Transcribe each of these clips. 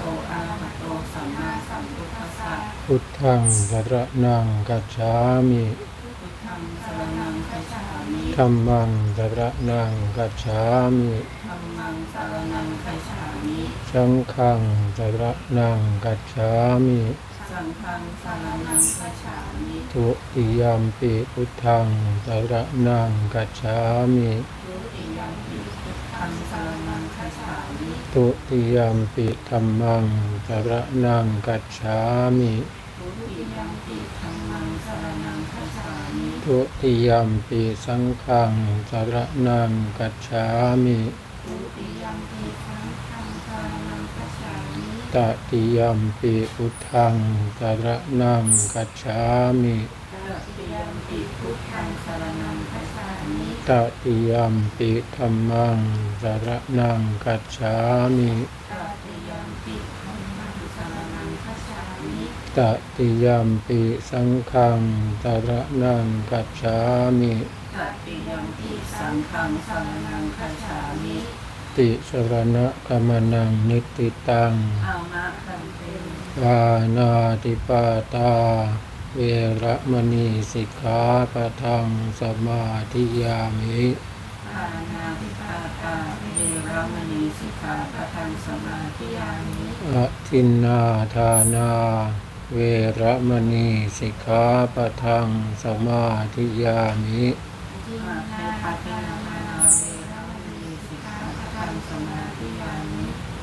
ต สัมมาสัมพุทธัสสะพุทธังสระนังกัจฉามิพุทธังสรณังคัจฉามิธัมมังสระนังกัจฉามิธัมมังสรณังคัจฉามิสังฆังสระนังกัจฉามิ สังฆังสรณังคัจฉามิทุติยมปิพุทธังสระนังกัจฉามิทุติยัมปิพุทธังสรณังคัจฉามิทุติยมปิธรรมังสระนังกัจฉามิทุติยัมปิธัมมังสรณังคัจฉามิทุติยมปิสังฆังสระนังกัจฉามิทุติยัมปิสังฆังสรณังคัจฉามิ ตติยมปิพุทธังสระนังกัจฉามิตติยัมปิพุทธังสรณังคัจฉามิตติยมปิธรรมังสระนังกัจฉามิตติยัมปิธัมมังสรณังคัจฉามิตติยมปิสังฆังสระนังกัจฉามิตติยัมปิสังฆังสรณังคัจฉามิ ติสรณะกมนังนิติตังอามะคันเตปานาติปาตา เวระมณีสิกขาปะทังสมาธิยามิอานาติปาตาเวรมณีสิกขาปะทังสมาธิยามิอะทินนาทานา เวระมณีสิกขาปะทังสมาธิยามิอาเทพัทนานา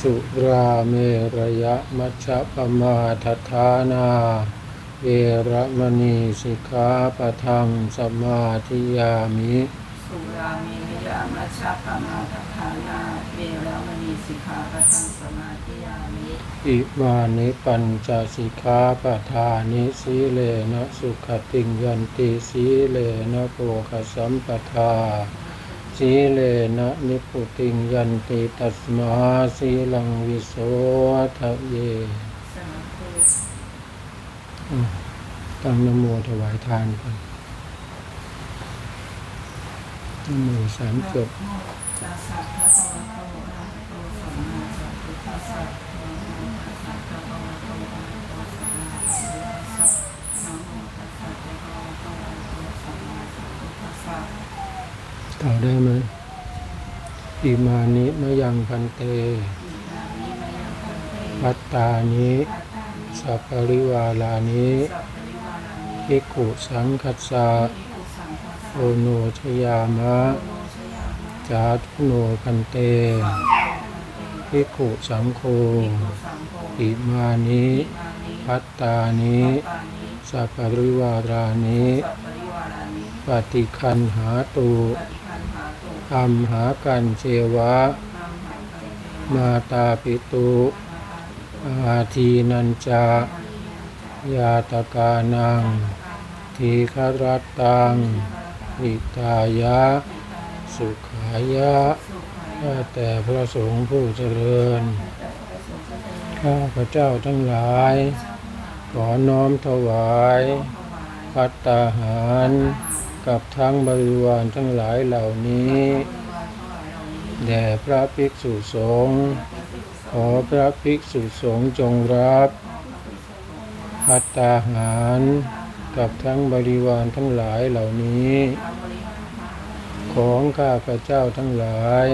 สุราเมระยะมัชฌปมาทฐานาเวระมณีสิกขาปะทังสมาธิยามิสุรามีรยามัชฌะปมาทฐานาเวรมณีสิกขาปะทังสมาธิยามิอิมานิปัญจสิกขาปทานิสีเลนะสุขติงยันติสีเลนะโภคสัมปทา สีเลนะนิพุติงยันติตัสมาสีลังวิโสทะเยตั้งนโมถวายทานกันนโมสามจบตัสสะภะคะวะโตอะระหะโตสัม ตัสสะภะคะวะโตอะระหะโตสัมมาสัมพุทธัสสะนะโมตัสสะภะคะวะโตอะระหะโตสัมมาสัมพุทธัสสะต่อได้ไหมอิมานิมะยังพันเตอิมานิมะยังพันเตพัตตานิปัตตานิสัพปริวาลานิสัพพะริวารานิภิกขุสังคัสสะภิกขุสังฆัสสะโอโนชยามะโนชยามะจาตุโนพันเตภิกขุสังโฆสังโฆอิมานิมานิพัตตานิปานิสัพปริวารานิสัพปริวารานิปฏิคันหาตุ ปฏิคันหาตุอัมหากันเจวะ มาตาปิตุอาทีนันจายาตกานัง ทีครัตตังอิตายะ สุขายะข้าแต่พระสงฆ์ผู้เจริญ ข้าพระเจ้าทั้งหลาย ขอน้อมถวายพัตตาหาร กับทั้งบริวารทั้งหลายเหล่านี้ แด่พระภิกษุสงฆ์ขอพระภิกษุสงฆ์จงรับพัตตาหารกับทั้งบริวารทั้งหลายเหล่านี้ ของข้าพระเจ้าทั้งหลาย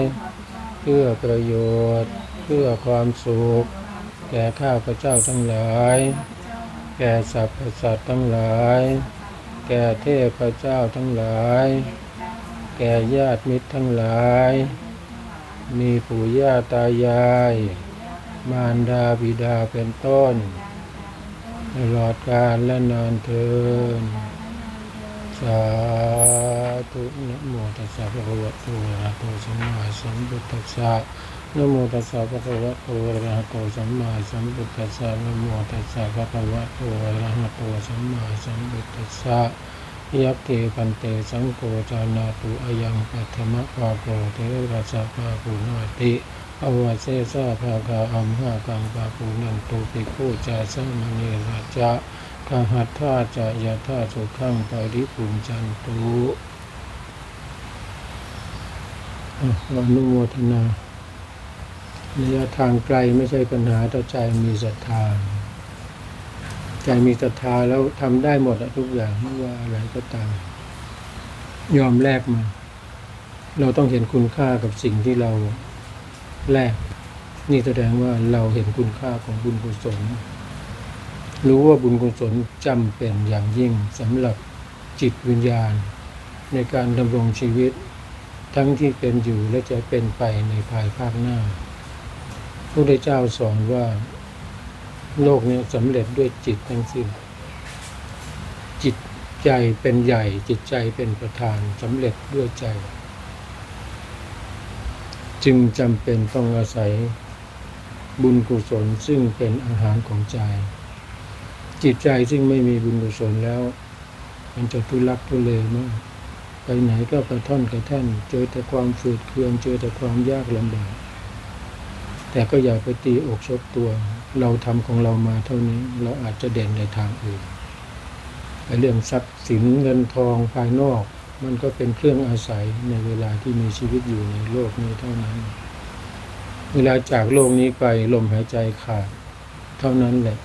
เพื่อประโยชน์ เพื่อความสุข แก่ข้าพระเจ้าทั้งหลาย แก่สรรพสัตว์ทั้งหลาย แก่เทพเจ้าทั้งหลาย แก่ญาติมิตรทั้งหลาย มีปู่ย่าตายาย มารดาบิดาเป็นต้น ตลอดกาลและนานเทินสาธุนะโมตัสสะภะคะวะโตอะระหะโตสัมมาสัมพุทธัสสะ นโมตัสสะภะคะวะโตอะระหะโตสัมมาสัมพุทธัสสะนโมตัสสะภะคะวะโตอะระหะโตสัมมาสัมพุทธัสสะยัคเทพันเตสังโฆจานาตุอายังปัทมะปาโกเทระสะปาปุนาติอวเสสะภาคาอัมหากังปาปุนันตุปิโคจาสัมมณีราชะกหัตถาจะยะธาสุขังปริภูมิจันตุอะอนุโมทนา ระยะทางไกลไม่ใช่ปัญหาถ้าใจมีศรัทธา ใจมีศรัทธาแล้วทำได้หมดทุกอย่างไม่ว่าอะไรก็ตาม ยอมแลกมา เราต้องเห็นคุณค่ากับสิ่งที่เราแลกนี่แสดงว่าเราเห็นคุณค่าของบุญกุศล รู้ว่าบุญกุศลจำเป็นอย่างยิ่งสำหรับจิตวิญญาณ ในการดำรงชีวิต ทั้งที่เป็นอยู่และจะเป็นไปในภายภาคหน้า พระพุทธเจ้าสอนว่า โลกนี้สำเร็จด้วยจิตทั้งสิ้น จิตใจเป็นใหญ่ จิตใจเป็นประธานสำเร็จด้วยใจ จึงจำเป็นต้องอาศัยบุญกุศลซึ่งเป็นอาหารของใจ จิตใจซึ่งไม่มีบุญกุศลแล้ว มันจะทุลักทุเลมากไปไหนก็กระท่อนกระแท่น เจอแต่ความฝืดเคืองเจอแต่ความยากลำบาก แต่ก็อย่าไปตีอกชกตัว เราทำของเรามาเท่านี้เราอาจจะเด่นในทางอื่นเรื่องทรัพย์สินเงินทองภายนอก มันก็เป็นเครื่องอาศัยในเวลาที่มีชีวิตอยู่ในโลกนี้เท่านั้น เวลาจากโลกนี้ไปลมหายใจขาด เท่านั้นแหละ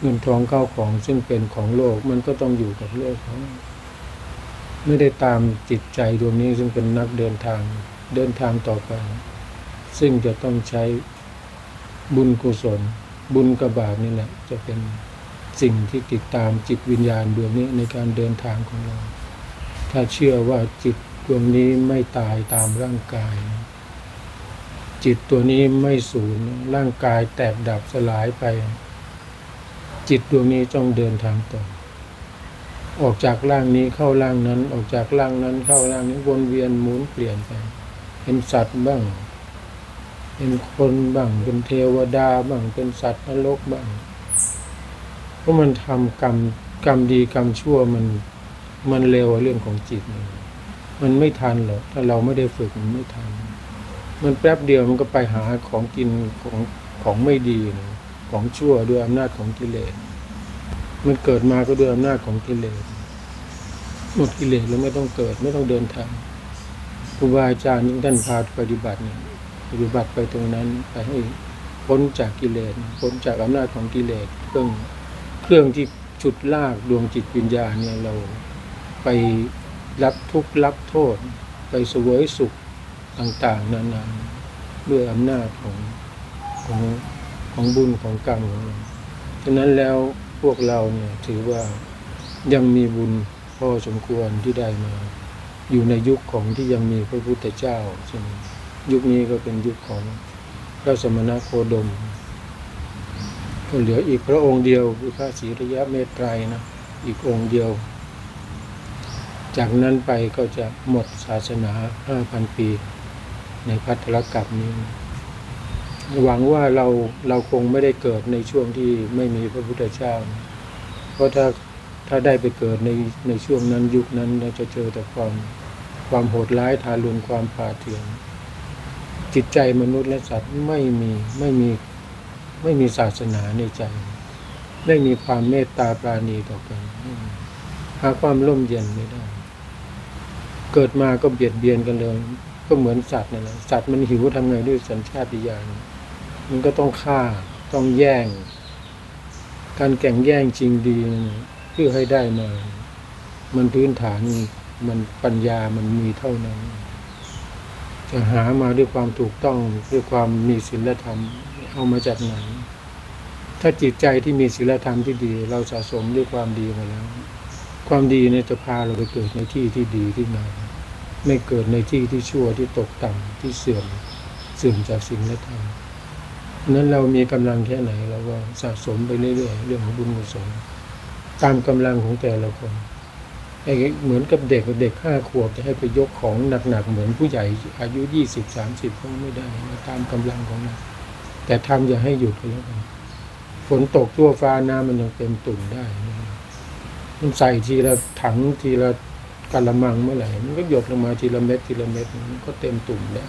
เงินทองเข้าของซึ่งเป็นของโลกมันก็ต้องอยู่กับโลกเขาไม่ได้ตามจิตใจดวงนี้ซึ่งเป็นนักเดินทางเดินทางต่อไป ซึ่งจะต้องใช้ บุญกุศล บุญกับบาปนี่แหละจะเป็นสิ่งที่ติดตามจิตวิญญาณดวงนี้ในการเดินทางของเรา ถ้าเชื่อว่าจิตดวงนี้ไม่ตายตามร่างกาย จิตตัวนี้ไม่สูญร่างกายแตกดับสลายไป จิตดวงนี้ต้องเดินทางต่อ ออกจากร่างนี้เข้าร่างนั้น ออกจากร่างนั้นเข้าร่างนี้วนเวียนหมุนเปลี่ยนไป เป็นสัตว์บ้าง เป็นคนบ้างเป็นเทวดาบ้างเป็นสัตว์นรกบ้างเพราะมันทำกรรมกรรมดีกรรมชั่วมันมันเร็วเรื่องของจิตมันมันไม่ทันหรอกถ้าเราไม่ได้ฝึกมันไม่ทัน มันแป๊บเดียวมันก็ไปหาของกินของของไม่ดีนะของชั่วด้วยอำนาจของกิเลส มันเกิดมาก็ด้วยอำนาจของกิเลสหมดกิเลสแล้วไม่ต้องเกิดไม่ต้องเดินทางครูบาอาจารย์ท่านพาปฏิบัติเนี่ย ปฏิบัติไปตรงนั้นไปให้พ้นจากกิเลสพ้นจากอำนาจของกิเลสเครื่องเครื่องที่ฉุดลากดวงจิตวิญญาณเนี่ยเราไปรับทุกข์รับโทษ ไปสวยสุขต่างๆนานาด้วยอำนาจของของของบุญของกรรมของเราฉะนั้นแล้วพวกเราเนี่ยถือว่ายังมีบุญพอสมควรที่ได้มา อยู่ในยุคของที่ยังมีพระพุทธเจ้าซึ่ง ยุคนี้ก็เป็นยุคของพระสมณโคดม ก็เหลืออีกพระองค์เดียวคือพระศรีระยะเมตไตรนะอีกองค์เดียว จากนั้นไปก็จะหมดศาสนาห้าพันปี ในพัทธรกับนี้ หวังว่าเราเราคงไม่ได้เกิดในช่วงที่ไม่มีพระพุทธเจ้า เพราะถ้าถ้าได้ไปเกิดในในช่วงนั้นยุคนั้นเราจะเจอแต่ความความโหดร้ายทารุณความป่าเถื่อน จิตใจมนุษย์และสัตว์ไม่มีไม่มีไม่มีศาสนาในใจ ไม่มีความเมตตาปราณีต่อกันหาความร่มเย็นไม่ได้ เกิดมาก็เบียดเบียนกันเลย ก็เหมือนสัตว์นั่นแหละสัตว์มันหิวทำไงด้วยสัญชาติญาณมันก็ต้องฆ่าต้องแย่ง การแข่งแย่งจริงดีนะเพื่อให้ได้มา มันพื้นฐานมันปัญญามันมีเท่านั้น จะหามาด้วยความถูกต้องด้วยความมีศีลธรรมเอามาจากไหนถ้าจิตใจที่มีศีลธรรมที่ดี เราสะสมด้วยความดีมาแล้ว ความดีเนี่ยจะพาเราไปเกิดในที่ที่ดีที่งามไม่เกิดในที่ที่ชั่วที่ตกต่ำที่เสื่อมเสื่อมจากศีลธรรมนั้นเรามีกำลังแค่ไหนเราก็สะสมไปเรื่อยๆเรื่องของบุญกุศลตามกำลังของแต่ละคน ไอ้เหมือนกับเด็กเด็กห้าขวบจะให้ไปยกของหนักๆเหมือนผู้ใหญ่อายุยี่สิบสามสิบก็ไม่ได้ตามกำลังของมันแต่ทำอย่าให้หยุดก็แล้วกันฝนตกทั่วฟ้าน้ำมันยังเต็มตุ่มได้นะมันใส่ทีละถังทีละกะละมังเมื่อไหร่มันก็หยดลงมาทีละเม็ดทีละเม็ดมันก็เต็มตุ่มได้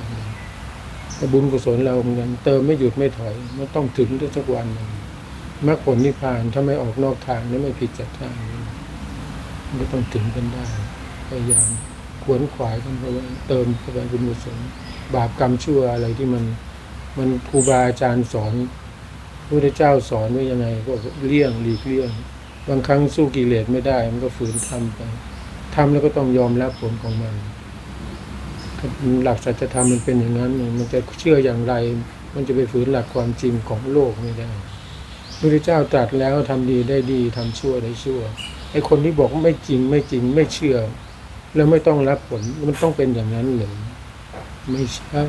แต่บุญกุศลเราเหมือนกันเติมไม่หยุดไม่ถอยมันต้องถึงด้วยสักวันมรรคผลนิพพานถ้าไม่ออกนอกทางนี่ไม่ผิดจากทางมัน ก็ต้องถึงกันได้พยายามขวนขวายกันไปว่าเติมเข้าไปบุญกุศลบาปกรรมชั่วอะไรที่มันมันครูบาอาจารย์สอนพระพุทธเจ้าสอนไว้ยังไง ก็เลี่ยงหลีกเลี่ยงบางครั้งสู้กิเลสไม่ได้ มันก็ฝืนทำไปทำแล้วก็ต้องยอมรับผลของมันหลักสัจธรรมมันเป็นอย่างนั้น มันจะเชื่ออย่างไร มันจะไปฝืนหลักความจริงของโลกไม่ได้พระพุทธเจ้าตรัสแล้วทำดีได้ดีทำชั่วได้ชั่ว ไอ้คนที่บอกไม่จริงไม่จริงไม่เชื่อ แล้วไม่ต้องรับผลมันต้องเป็นอย่างนั้นเลยไม่ใช่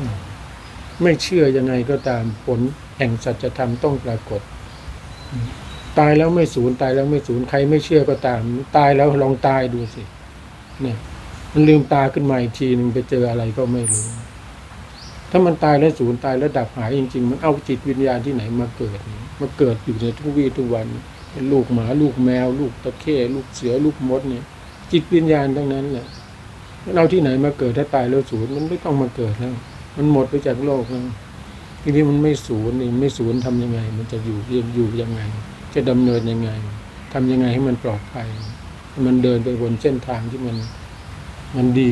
ไม่เชื่อยังไงก็ตามผลแห่งสัจธรรมต้องปรากฏ ตายแล้วไม่สูญตายแล้วไม่สูญใครไม่เชื่อก็ตาม ตายแล้วลองตายดูสิเนี่ยมันลืมตาขึ้นมาอีกทีหนึ่งไปเจออะไรก็ไม่รู้ ถ้ามันตายแล้วสูญตายแล้วดับหายจริง ๆ มันเอาจิตวิญญาณที่ไหนมาเกิดมาเกิดอยู่ในทุกวี่ทุกวัน เป็นลูกหมาลูกแมว ลูกตะเข้ลูกเสือลูกมดเนี่ย จิตวิญญาณทั้งนั้นแหละเราที่ไหนมาเกิดถ้าตายแล้วสูญมันไม่ต้องมาเกิดแล้ว มันหมดไปจากโลกแล้วทีนี้มันไม่สูญนี่ไม่สูญทำยังไง มันจะอยู่ยังอยู่ยังไง จะดำเนินยังไงทำยังไงให้มันปลอดภัย มันเดินไปบนเส้นทางที่มันมันดี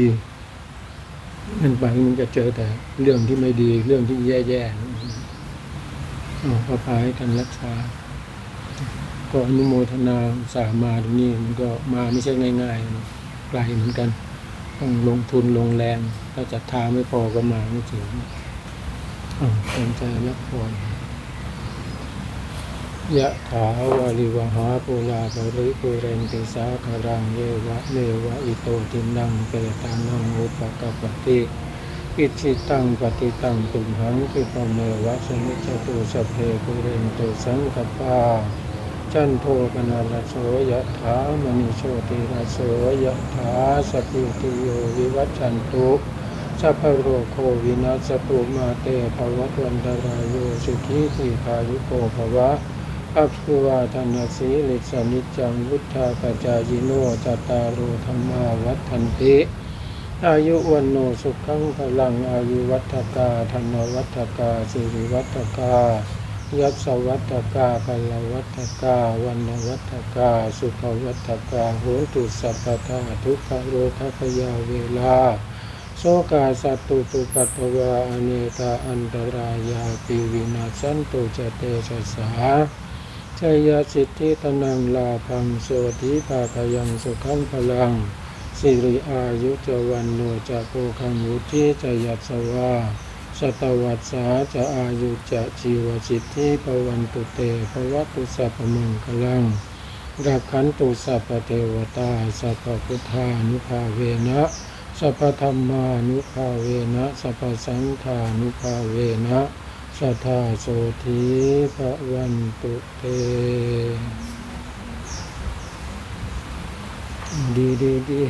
มันไปมันจะเจอแต่เรื่องที่ไม่ดีเรื่องที่แย่ๆอ๋อก็พาให้กันรักษา ก็อนุโมทนาสามาตรงนี้มันก็มาไม่ใช่ง่ายๆนะไกลเหมือนกัน ต้องลงทุนลงแรง ถ้าจัดทาไม่พอก็มาไม่ถึงอ่าเต็มใจรับพรยะถาวาลิวหาปุราปริปุเรนติสาคารังเยวะเมวะอิโตทินังเปตานังอุปกปปติอิจิตังปฏิตังตุมหังคิปเมวะสมิจตุสพเพปุเรนตุสังกปา จันโทปนาลโสยะถามณิโชติราโสยะถาสพิติโยวิวัชชันตุสัพพโรโควินัสตุมาเตภวัตวันตรายโยสุขีติคายุโกภวะอัพพิวาทนสีลิสานิจังวุฒากจายโนจตารโรธรรมาวัฏันติอายุวันโนสุขังพลังอายุวัฏกาธนวัฏกาสิริวัฏกา ยัสวัตกาพลวัตกาวันวัตกา สุขวัตกาโหตุสัพพทาทุกขโรคขยาเวลา โสกาสัตตุตุปัตวาอเนตาอันตรายาปิวินาสันตุจเตชะสาชยสิทธิตนังลาพังโสติภาคยังสุขังพลังสิริอายุจวันโนจะโกคังวุธิจยัสสวา สตวัสสาจะอายุจะชีวสิตทธิปวันตุเตภวัตุสัพมังคลังรักขันตุสัพเทวตาสัพพุทธานุภาเวนะสัพพธรรมานุภาเวนะสัพพสังฆานุภาเวนะสัทธาโสธีภวันตุเต ดีดีดี